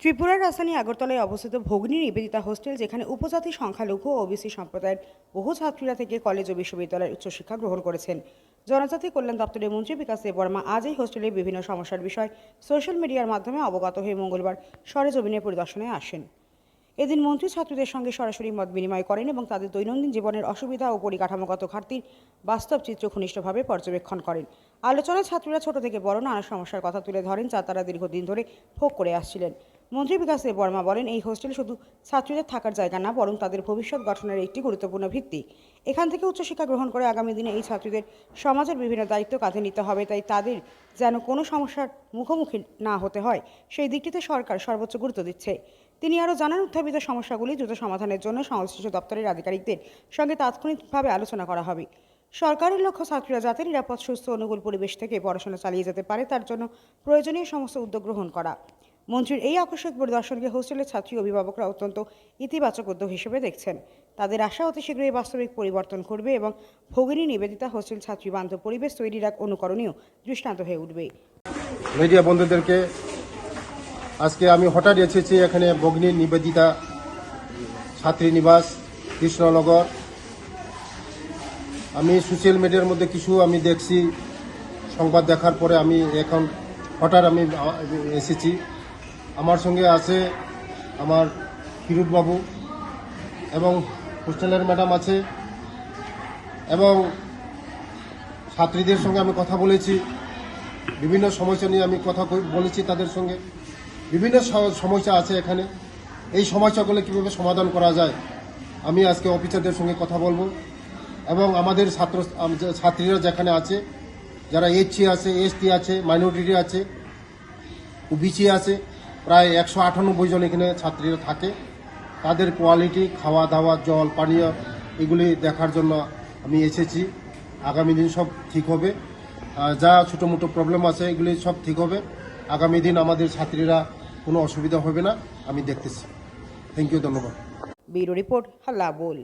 ত্রিপুরার রাজধানী আগরতলায় অবস্থিত ভগ্নী নিবেদিতা হোস্টেল, যেখানে উপজাতি সংখ্যালঘু ও ওবিসি সম্প্রদায়ের বহু ছাত্রীরা থেকে কলেজ ও বিশ্ববিদ্যালয়ের উচ্চশিক্ষা গ্রহণ করেছেন। জনজাতি কল্যাণ দপ্তরের মন্ত্রী বিকাশ দেববর্মা আজ এই হোস্টেলের বিভিন্ন সমস্যার বিষয় সোশ্যাল মিডিয়ার মাধ্যমে অবগত হয়ে মঙ্গলবার সরেজমিনে পরিদর্শনে আসেন। এদিন মন্ত্রী ছাত্রীদের সঙ্গে সরাসরি মত বিনিময় করেন এবং তাদের দৈনন্দিন জীবনের অসুবিধা ও পরিকাঠামোগত ঘাটতির বাস্তব চিত্র ঘনিষ্ঠভাবে পর্যবেক্ষণ করেন। আলোচনায় ছাত্রীরা ছোট থেকে বড় নানা সমস্যার কথা তুলে ধরেন যা তারা দীর্ঘদিন ধরে ভোগ করে আসছিলেন। মন্ত্রী বিকাশ দেব বর্মা বলেন, এই হোস্টেল শুধু ছাত্রীদের থাকার জায়গা না, বরং তাদের ভবিষ্যৎ গঠনের একটি গুরুত্বপূর্ণ ভিত্তি। এখান থেকে উচ্চশিক্ষা গ্রহণ করে আগামী দিনে এই ছাত্রীদের সমাজের বিভিন্ন দায়িত্ব কাঁধে নিতে হবে, তাই তাদের যেন কোনো সমস্যার মুখোমুখি না হতে হয়, সেই দিকটিতে সরকার সর্বোচ্চ গুরুত্ব দিচ্ছে। তিনি আরও জানান, উত্থাপিত সমস্যাগুলি দ্রুত সমাধানের জন্য সংশ্লিষ্ট দপ্তরের আধিকারিকদের সঙ্গে তাৎক্ষণিকভাবে আলোচনা করা হবে। সরকারের লক্ষ্য ছাত্রীরা যাতে নিরাপদ, সুস্থ অনুকূল পরিবেশ থেকে পড়াশোনা চালিয়ে যেতে পারে, তার জন্য প্রয়োজনীয় সমস্ত উদ্যোগ গ্রহণ করা। মন্ত্রীর এই আকস্মিক পরিদর্শনকে হোস্টেলের ছাত্রী অভিভাবকরা অত্যন্ত ইতিবাচক উদ্যোগ হিসেবে দেখছেন। তাদের আশা অতি শীঘ্রই বাস্তবিক পরিবর্তন করবে এবং ভগিনী নিবেদিতা হোস্টেল ছাত্রী বান্ধব পরিবেশ তৈরির এক অনুকরণীয় দৃষ্টান্ত হয়ে উঠবে। মিডিয়া বন্ধুদেরকে আজকে আমি হঠাৎ এসেছি এখানে বগ্নি নিবেদিতা ছাত্রী নিবাস, কৃষ্ণনগর। আমি সোশ্যাল মিডিয়ার মধ্যে কিছু আমি দেখছি, সংবাদ দেখার পরে আমি এখন হঠাৎ আমি এসেছি। আমার সঙ্গে আছে আমার বাবু এবং হোস্টেলের ম্যাডাম আছে এবং ছাত্রীদের সঙ্গে আমি কথা বলেছি। বিভিন্ন সমস্যা নিয়ে আমি কথা বলেছি তাদের সঙ্গে। বিভিন্ন সমস্যা আছে এখানে। এই সমস্যাগুলো কীভাবে সমাধান করা যায়? আমি আজকে অফিসারদের সঙ্গে কথা বলব এবং আমাদের ছাত্র ছাত্রীরা যেখানে আছে, যারা এইচসি আছে, এসটি আছে, মাইনরিটি আছে, ওবিসি আছে প্রায় একশো আটানব্বই জন এখানে ছাত্রীরা থাকে। তাদের কোয়ালিটি খাওয়া দাওয়া, জল, পানীয় এগুলি দেখার জন্য আমি এসেছি। আগামী দিন সব ঠিক হবে। যা ছোটো মোটো প্রবলেম আছে এগুলি সব ঠিক হবে। আগামী দিন আমাদের ছাত্রীরা কোনো অসুবিধা হবে না। আমি দেখতেছি। থ্যাংক ইউ ধন্যবাদ। Bureau report Halla Bol.